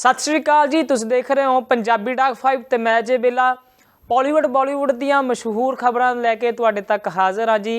ਸਤਿ ਸ਼੍ਰੀ ਅਕਾਲ ਜੀ, ਤੁਸੀਂ ਦੇਖ ਰਹੇ ਹੋ ਪੰਜਾਬੀ ਡਾਕ 5 ਤੇ ਮੈਂ ਜੇ ਬੇਲਾ। ਬਾਲੀਵੁੱਡ ਬਾਲੀਵੁੱਡ ਦੀਆਂ ਮਸ਼ਹੂਰ ਖਬਰਾਂ ਲੈ ਕੇ ਤੁਹਾਡੇ ਤੱਕ ਹਾਜ਼ਰ ਹਾਂ ਜੀ।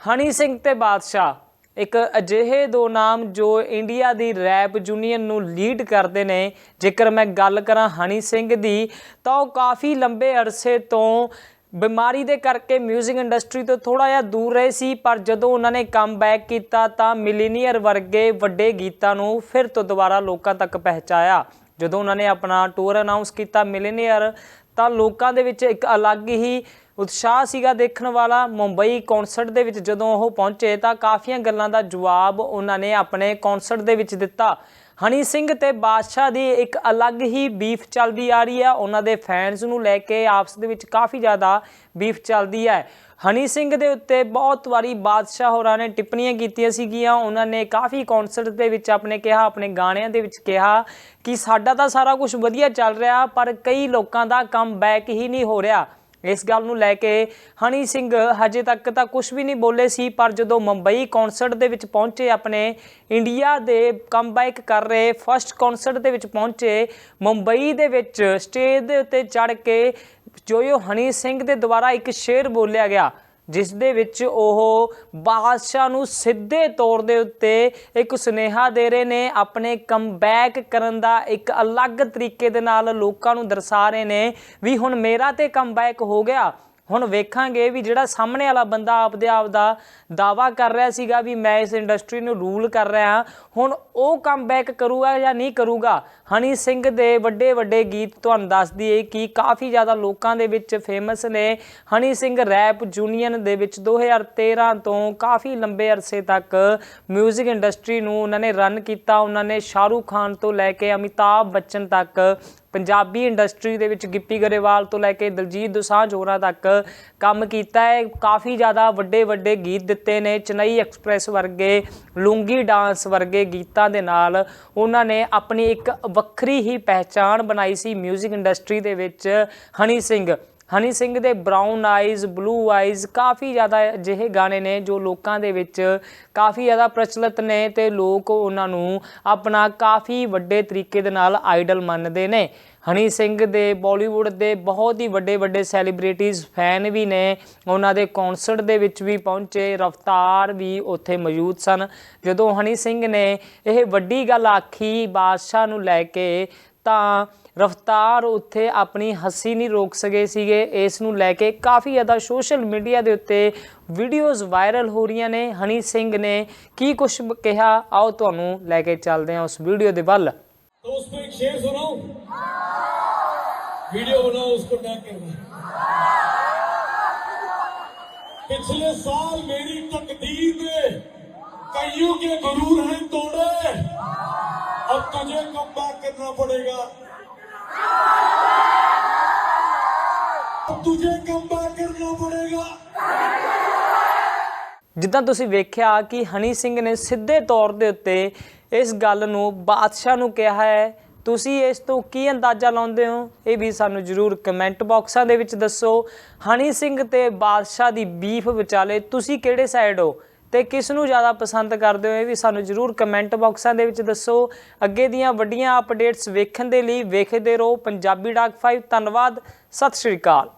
ਹਨੀ ਸਿੰਘ ਤੇ ਬਾਦਸ਼ਾਹ, ਇੱਕ ਅਜਿਹੇ ਦੋ ਨਾਮ ਜੋ ਇੰਡੀਆ ਦੀ ਰੈਪ ਯੂਨੀਅਨ ਨੂੰ ਲੀਡ ਕਰਦੇ ਨੇ। ਜੇਕਰ ਮੈਂ ਗੱਲ ਕਰਾਂ ਹਨੀ ਸਿੰਘ ਦੀ, ਤਾਂ ਉਹ ਕਾਫੀ ਲੰਬੇ ਅਰਸੇ ਤੋਂ ਬਿਮਾਰੀ ਦੇ ਕਰਕੇ 뮤직 ਇੰਡਸਟਰੀ ਤੋਂ ਥੋੜਾ ਜਿਹਾ ਦੂਰ ਰਹੇ ਸੀ, ਪਰ ਜਦੋਂ ਉਹਨਾਂ ਨੇ ਕਮਬੈਕ ਕੀਤਾ ਤਾਂ ਮਿਲੀਨੀਅਰ ਵਰਗੇ ਵੱਡੇ ਗੀਤਾਂ ਨੂੰ ਫਿਰ ਤੋਂ ਦੁਬਾਰਾ ਲੋਕਾਂ ਤੱਕ ਪਹੁੰਚਾਇਆ। ਜਦੋਂ ਉਹਨਾਂ ਨੇ ਆਪਣਾ ਟੂਰ ਅਨਾਉਂਸ ਕੀਤਾ ਮਿਲੇਨੀਅਰ ਤਾਂ ਲੋਕਾਂ ਦੇ ਵਿੱਚ ਇੱਕ ਅਲੱਗ ਹੀ ਉਤਸ਼ਾਹ ਸੀਗਾ ਦੇਖਣ ਵਾਲਾ। ਮੁੰਬਈ ਕਨਸਰਟ ਦੇ ਵਿੱਚ ਜਦੋਂ ਉਹ ਪਹੁੰਚੇ, ਤਾਂ ਕਾਫੀਆਂ ਗੱਲਾਂ ਦਾ ਜਵਾਬ ਉਹਨਾਂ ਨੇ ਆਪਣੇ ਕਨਸਰਟ ਦੇ ਵਿੱਚ ਦਿੱਤਾ। ਹਨੀ ਸਿੰਘ ਤੇ ਬਾਦਸ਼ਾਹ ਦੀ ਇੱਕ ਅਲੱਗ ਹੀ ਬੀਫ ਚੱਲਦੀ ਆ ਰਹੀ ਹੈ। ਉਹਨਾਂ ਦੇ ਫੈਨਸ ਨੂੰ ਲੈ ਕੇ ਆਪਸ ਦੇ ਵਿੱਚ ਕਾਫੀ ਜ਼ਿਆਦਾ ਬੀਫ ਚੱਲਦੀ ਹੈ। ਹਨੀ ਸਿੰਘ ਦੇ ਉੱਤੇ ਬਹੁਤ ਵਾਰੀ ਬਾਦਸ਼ਾਹ ਹੋਰਾਂ ਨੇ ਟਿੱਪਣੀਆਂ ਕੀਤੀਆਂ ਸੀਗੀਆਂ। ਉਹਨਾਂ ਨੇ ਕਾਫੀ ਕਨਸਰਟ ਦੇ ਵਿੱਚ ਆਪਣੇ ਕਿਹਾ, ਆਪਣੇ ਗਾਣਿਆਂ ਦੇ ਵਿੱਚ ਕਿਹਾ ਕਿ ਸਾਡਾ ਤਾਂ ਸਾਰਾ ਕੁਝ ਵਧੀਆ ਚੱਲ ਰਿਹਾ, ਪਰ ਕਈ ਲੋਕਾਂ ਦਾ ਕਮ ਬੈਕ ਹੀ ਨਹੀਂ ਹੋ ਰਿਹਾ। ਇਸ ਗੱਲ ਨੂੰ ਲੈ ਕੇ ਹਨੀ ਸਿੰਘ ਹਜੇ ਤੱਕ ਤਾਂ ਕੁਝ ਵੀ ਨਹੀਂ ਬੋਲੇ ਸੀ, ਪਰ ਜਦੋਂ ਮੁੰਬਈ ਕਨਸਰਟ ਦੇ ਵਿੱਚ ਪਹੁੰਚੇ ਆਪਣੇ ਇੰਡੀਆ ਦੇ ਕਮਬੈਕ ਕਰ ਰਹੇ ਫਰਸਟ ਕਨਸਰਟ ਦੇ ਵਿੱਚ ਪਹੁੰਚੇ, ਮੁੰਬਈ ਦੇ ਵਿੱਚ ਸਟੇਜ ਦੇ ਉੱਤੇ ਚੜ ਕੇ ਜੋ ਇਹ ਹਨੀ ਸਿੰਘ ਦੇ ਦੁਆਰਾ ਇੱਕ ਸ਼ੇਰ ਬੋਲਿਆ ਗਿਆ। ਜਿਸ ਦੇ ਵਿੱਚ ਉਹ ਬਾਦਸ਼ਾਹ ਨੂੰ ਸਿੱਧੇ ਤੌਰ ਦੇ ਉੱਤੇ ਇੱਕ ਸੁਨੇਹਾ ਦੇ ਰਹੇ ਨੇ, ਆਪਣੇ ਕਮਬੈਕ ਕਰਨ ਦਾ ਇੱਕ ਅਲੱਗ ਤਰੀਕੇ ਦੇ ਨਾਲ ਲੋਕਾਂ ਨੂੰ ਦਰਸਾ ਰਹੇ ਨੇ ਵੀ ਹੁਣ ਮੇਰਾ ਤੇ ਕਮਬੈਕ ਹੋ ਗਿਆ। ਹੁਣ ਵੇਖਾਂਗੇ ਵੀ ਜਿਹੜਾ ਸਾਹਮਣੇ ਵਾਲਾ ਬੰਦਾ ਆਪਦੇ ਆਪ ਦਾ ਦਾਵਾ ਕਰ ਰਿਹਾ ਸੀਗਾ ਵੀ ਮੈਂ ਇਸ ਇੰਡਸਟਰੀ ਨੂੰ ਰੂਲ ਕਰ ਰਿਹਾ ਹਾਂ, ਹੁਣ ਉਹ ਕਮਬੈਕ ਕਰੂਗਾ ਜਾਂ ਨਹੀਂ ਕਰੂਗਾ? ਹਨੀ ਸਿੰਘ ਦੇ ਵੱਡੇ ਵੱਡੇ ਗੀਤ ਤੁਹਾਨੂੰ ਦੱਸ ਦਈਏ ਕਿ ਕਾਫੀ ਜ਼ਿਆਦਾ ਲੋਕਾਂ ਦੇ ਵਿੱਚ ਫੇਮਸ ਨੇ। ਹਨੀ ਸਿੰਘ ਰੈਪ ਯੂਨੀਅਨ ਦੇ ਵਿੱਚ 2013 ਤੋਂ ਕਾਫੀ ਲੰਬੇ ਅਰਸੇ ਤੱਕ 뮤직 ਇੰਡਸਟਰੀ ਨੂੰ ਉਹਨਾਂ ਨੇ ਰਨ ਕੀਤਾ। ਉਹਨਾਂ ਨੇ ਸ਼ਾਹਰੂਖ ਖਾਨ ਤੋਂ ਲੈ ਕੇ ਅਮਿਤਾਭ ਬੱਚਨ ਤੱਕ ਪੰਜਾਬੀ ਇੰਡਸਟਰੀ ਦੇ ਵਿੱਚ ਗਿੱਪੀ ਗਰੇਵਾਲ ਤੋਂ ਲੈ ਕੇ ਦਲਜੀਤ ਦੋਸਾਂਝ ਹੋਰਾਂ ਤੱਕ ਕੰਮ ਕੀਤਾ ਹੈ। ਕਾਫੀ ਜ਼ਿਆਦਾ ਵੱਡੇ ਵੱਡੇ ਗੀਤ ਦਿੱਤੇ ਨੇ। ਚੇਨਈ ਐਕਸਪ੍ਰੈਸ ਵਰਗੇ, ਲੂੰਗੀ ਡਾਂਸ ਵਰਗੇ ਗੀਤਾਂ ਦੇ ਨਾਲ ਉਹਨਾਂ ਨੇ ਆਪਣੀ ਇੱਕ ਵੱਖਰੀ ਹੀ ਪਹਿਚਾਣ ਬਣਾਈ ਸੀ। 뮤직 ਇੰਡਸਟਰੀ ਦੇ ਵਿੱਚ ਹਨੀ ਸਿੰਘ ਹਨੀ ਸਿੰਘ ਦੇ ਬ੍ਰਾਊਨ ਆਈਜ਼ ਬਲੂ ਆਈਜ਼ ਕਾਫੀ ਜ਼ਿਆਦਾ ਅਜਿਹੇ ਗਾਣੇ ਨੇ ਜੋ ਲੋਕਾਂ ਦੇ ਵਿੱਚ ਕਾਫੀ ਜ਼ਿਆਦਾ ਪ੍ਰਚਲਿਤ ਨੇ ਤੇ ਲੋਕ ਉਹਨਾਂ ਨੂੰ ਆਪਣਾ ਕਾਫੀ ਵੱਡੇ ਤਰੀਕੇ ਦੇ ਨਾਲ ਆਈਡਲ ਮੰਨਦੇ ਨੇ। ਹਨੀ ਸਿੰਘ ਦੇ ਬਾਲੀਵੁੱਡ ਦੇ ਬਹੁਤ ਹੀ ਵੱਡੇ ਵੱਡੇ ਸੈਲੀਬ੍ਰਿਟੀਜ਼ ਫੈਨ ਵੀ ਨੇ। ਉਹਨਾਂ ਦੇ ਕਨਸਰਟ ਦੇ ਵਿੱਚ ਵੀ ਪਹੁੰਚੇ, ਰਫਤਾਰ ਵੀ ਉੱਥੇ ਮੌਜੂਦ ਸਨ। ਜਦੋਂ ਹਨੀ ਸਿੰਘ ਨੇ ਇਹ ਵੱਡੀ ਗੱਲ ਆਖੀ ਬਾਦਸ਼ਾਹ ਨੂੰ ਲੈ ਕੇ ਤਾਂ ਰਫਤਾਰ ਉੱਥੇ ਆਪਣੀ ਹੱਸੀ ਨਹੀਂ ਰੋਕ ਸਕੇ ਸੀਗੇ ਇਸ ਨੂੰ ਲੈ ਕੇ ਕਾਫੀ ਜ਼ਿਆਦਾ ਸੋਸ਼ਲ ਮੀਡੀਆ ਦੇ ਉੱਤੇ ਵੀਡੀਓਜ਼ ਵਾਇਰਲ ਹੋ ਰਹੀਆਂ ਨੇ ਹਨੀ ਸਿੰਘ ਨੇ ਕੀ ਕੁਝ ਕਿਹਾ ਆਓ ਤੁਹਾਨੂੰ ਲੈ ਕੇ ਚੱਲਦੇ ਹਾਂ ਉਸ ਵੀਡੀਓ ਦੇ ਵੱਲ तो उसको एक शेर सुनाओ वीडियो बनाओ उसको टैग करना पिछले साल मेरी तकदीर ने कईयों के गुरूर हैं तोड़े अब तुझे कम बैक करना पड़ेगा तुझे कम बैक करना पड़ेगा ਜਿੱਦਾਂ ਤੁਸੀਂ ਵੇਖਿਆ ਕਿ ਹਨੀ ਸਿੰਘ ਨੇ ਸਿੱਧੇ ਤੌਰ ਦੇ ਉੱਤੇ ਇਸ ਗੱਲ ਨੂੰ ਬਾਦਸ਼ਾਹ ਨੂੰ ਕਿਹਾ ਹੈ ਤੁਸੀਂ ਇਸ ਤੋਂ ਕੀ ਅੰਦਾਜ਼ਾ ਲਾਉਂਦੇ ਹੋ ਇਹ ਵੀ ਸਾਨੂੰ ਜਰੂਰ ਕਮੈਂਟ ਬਾਕਸਾਂ ਦੇ ਵਿੱਚ ਦੱਸੋ ਹਨੀ ਸਿੰਘ ਤੇ ਬਾਦਸ਼ਾਹ ਦੀ ਬੀਫ ਵਿਚਾਲੇ ਤੁਸੀਂ ਕਿਹੜੇ ਸਾਈਡ ਹੋ ਤੇ ਕਿਸ ਨੂੰ ਜ਼ਿਆਦਾ ਪਸੰਦ ਕਰਦੇ ਹੋ ਇਹ ਵੀ ਸਾਨੂੰ ਜਰੂਰ ਕਮੈਂਟ ਬਾਕਸਾਂ ਦੇ ਵਿੱਚ ਦੱਸੋ ਅੱਗੇ ਦੀਆਂ ਵੱਡੀਆਂ ਅਪਡੇਟਸ ਵੇਖਣ ਦੇ ਲਈ ਵੇਖਦੇ ਰਹੋ ਪੰਜਾਬੀ ਡਾਕ 5 ਧੰਨਵਾਦ ਸਤਿ ਸ਼੍ਰੀ ਅਕਾਲ